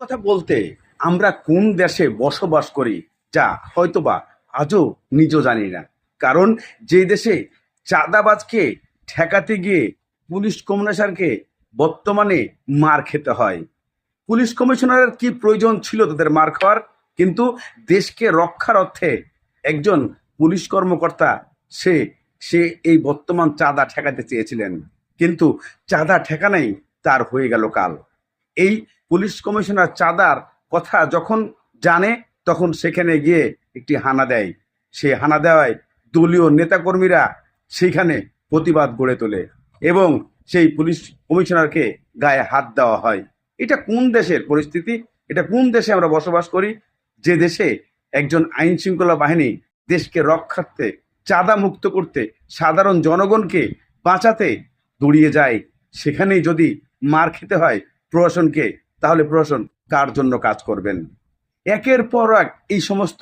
কথা বলতে আমরা কোন দেশে বসবাস করি, যা হয়তোবা আজও নিজও জানি না। কারণ যে দেশে চাঁদাবাজকে ঠেকাতে গিয়ে পুলিশ কমিশনারকে বর্তমানে মার খেতে হয়। পুলিশ কমিশনারের কি প্রয়োজন ছিল তাদের মার খাওয়ার? কিন্তু দেশকে রক্ষার অর্থে একজন পুলিশ কর্মকর্তা সে সে এই বর্তমান চাঁদা ঠেকাতে চেয়েছিলেন। কিন্তু চাঁদা ঠেকানাই তার হয়ে গেল কাল। এই পুলিশ কমিশনার চাঁদার কথা যখন জানে, তখন সেখানে গিয়ে একটি হানা দেয়। সে হানা দেওয়ায় দলীয় নেতাকর্মীরা সেখানে প্রতিবাদ গড়ে তোলে এবং সেই পুলিশ কমিশনারকে গায়ে হাত দেওয়া হয়। এটা কোন দেশের পরিস্থিতি? এটা কোন দেশে আমরা বসবাস করি? যে দেশে একজন আইন শৃঙ্খলা বাহিনী দেশকে রক্ষার্থে, চাঁদা মুক্ত করতে সাধারণ জনগণকে বাঁচাতে দৌড়িয়ে যায়, সেখানেই যদি মার খেতে হয় প্রশাসনকে তাহলে প্রশাসন কার জন্য কাজ করবেন? একের পর এক এই সমস্ত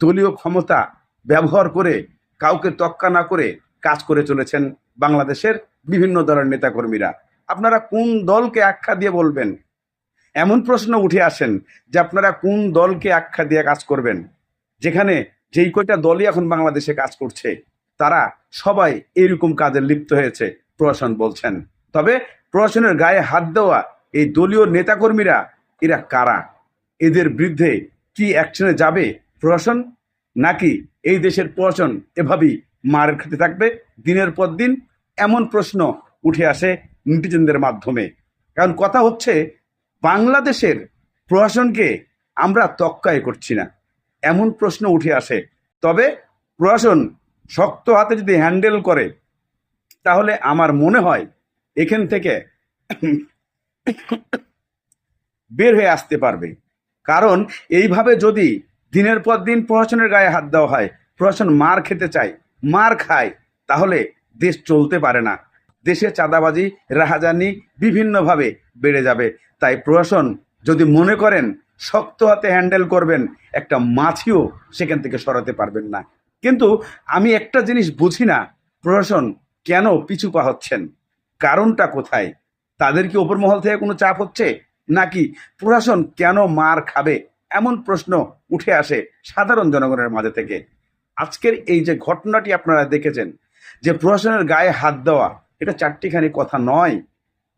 দলীয় ক্ষমতা ব্যবহার করে, কাউকে তক্কা না করে কাজ করে চলেছেন বাংলাদেশের বিভিন্ন দলের নেতাকর্মীরা। আপনারা কোন দলকে আখ্যা দিয়ে বলবেন? এমন প্রশ্ন উঠে আসেন যে আপনারা কোন দলকে আখ্যা দিয়ে কাজ করবেন? যেখানে যেই কয়টা দলই এখন বাংলাদেশে কাজ করছে, তারা সবাই এরকম কাজে লিপ্ত হয়েছে, প্রশাসন বলছেন। তবে প্রশাসনের গায়ে হাত দেওয়া এই দলীয় নেতাকর্মীরা এরা কারা? এদের বিরুদ্ধে কি অ্যাকশনে যাবে প্রশাসন? নাকি এই দেশের প্রশাসন এভাবেই মার খেতে থাকবে? দিনের পর দিন এমন প্রশ্ন উঠে আসে নেটিজেনদের মাধ্যমে। কারণ কথা হচ্ছে, বাংলাদেশের প্রশাসনকে আমরা তক্কায় করছি না। এমন প্রশ্ন উঠে আসে। তবে প্রশাসন শক্ত হাতে যদি হ্যান্ডেল করে, তাহলে আমার মনে হয় এখান থেকে বের হয়ে আসতে পারবে। কারণ এইভাবে যদি দিনের পর দিন প্রশাসনের গায়ে হাত দেওয়া হয় প্রশাসন মার খেতে চায়, মার খায়, তাহলে দেশ চলতে পারে না। দেশে চাঁদাবাজি, রাহাজানি বিভিন্নভাবে বেড়ে যাবে। তাই প্রশাসন যদি মনে করেন, শক্ত হাতে হ্যান্ডেল করবেন, একটা মাছিও সেখান থেকে সরাতে পারবেন না। কিন্তু আমি একটা জিনিস বুঝি না প্রশাসন কেন পিছু পা হচ্ছেন? কারণটা কোথায়? তাদের কি ওপর মহল থেকে কোনো চাপ হচ্ছে? নাকি প্রশাসন কেন মার খাবে? এমন প্রশ্ন উঠে আসে সাধারণ জনগণের মাঝে থেকে। আজকের এই যে ঘটনাটি আপনারা দেখেছেন, যে প্রশাসনের গায়ে হাত দেওয়া, এটা চারটিখানি কথা নয়।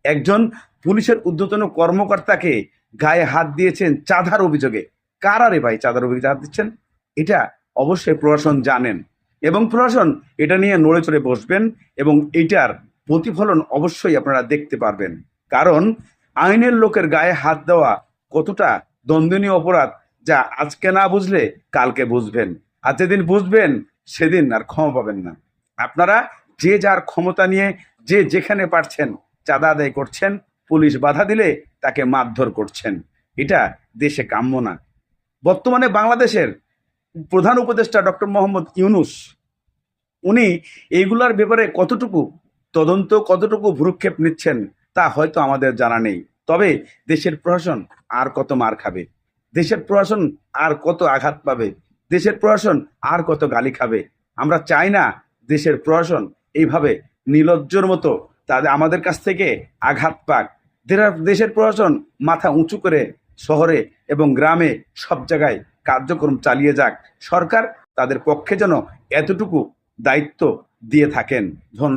একজন পুলিশের ঊর্ধ্বতন কর্মকর্তাকে গায়ে হাত দিয়েছেন চাঁদার অভিযোগে। কারা রে ভাই চাঁদার অভিযোগে হাত দিচ্ছেন? এটা অবশ্যই প্রশাসন জানেন। এবং প্রশাসন এটা নিয়ে নড়ে চড়ে বসবেন এবং এটার প্রতিফলন অবশ্যই আপনারা দেখতে পারবেন। কারণ আইনের লোকের গায়ে হাত দেওয়া কতটা দ্বন্দ্বনীয় অপরাধ, যা আজকে না বুঝলে কালকে বুঝবেন। আর যেদিন বুঝবেন, সেদিন আর ক্ষমা পাবেন না। আপনারা যে যার ক্ষমতা নিয়ে যে যেখানে পারছেন চাঁদা আদায় করছেন, পুলিশ বাধা দিলে তাকে মারধর করছেন। এটা দেশে কাম্য না। বর্তমানে বাংলাদেশের প্রধান উপদেষ্টা ডক্টর মোহাম্মদ ইউনুস, উনি এইগুলার ব্যাপারে কতটুকু তদন্ত কতটুকু ভ্রুক্ষেপ নিচ্ছেন তা হয়তো আমাদের জানা নেই। তবে দেশের প্রশাসন আর কত মার খাবে? দেশের প্রশাসন আর কত আঘাত পাবে? দেশের প্রশাসন আর কত গালি খাবে? আমরা চাই না দেশের প্রশাসন এইভাবে নির্লজ্জর মতো তাদের, আমাদের কাছ থেকে আঘাত পাক। দেশের প্রশাসন মাথা উঁচু করে শহরে এবং গ্রামে সব জায়গায় কার্যক্রম চালিয়ে যাক। সরকার তাদের পক্ষে যেন এতটুকু দায়িত্ব দিয়ে থাকেন। ধন্যবাদ।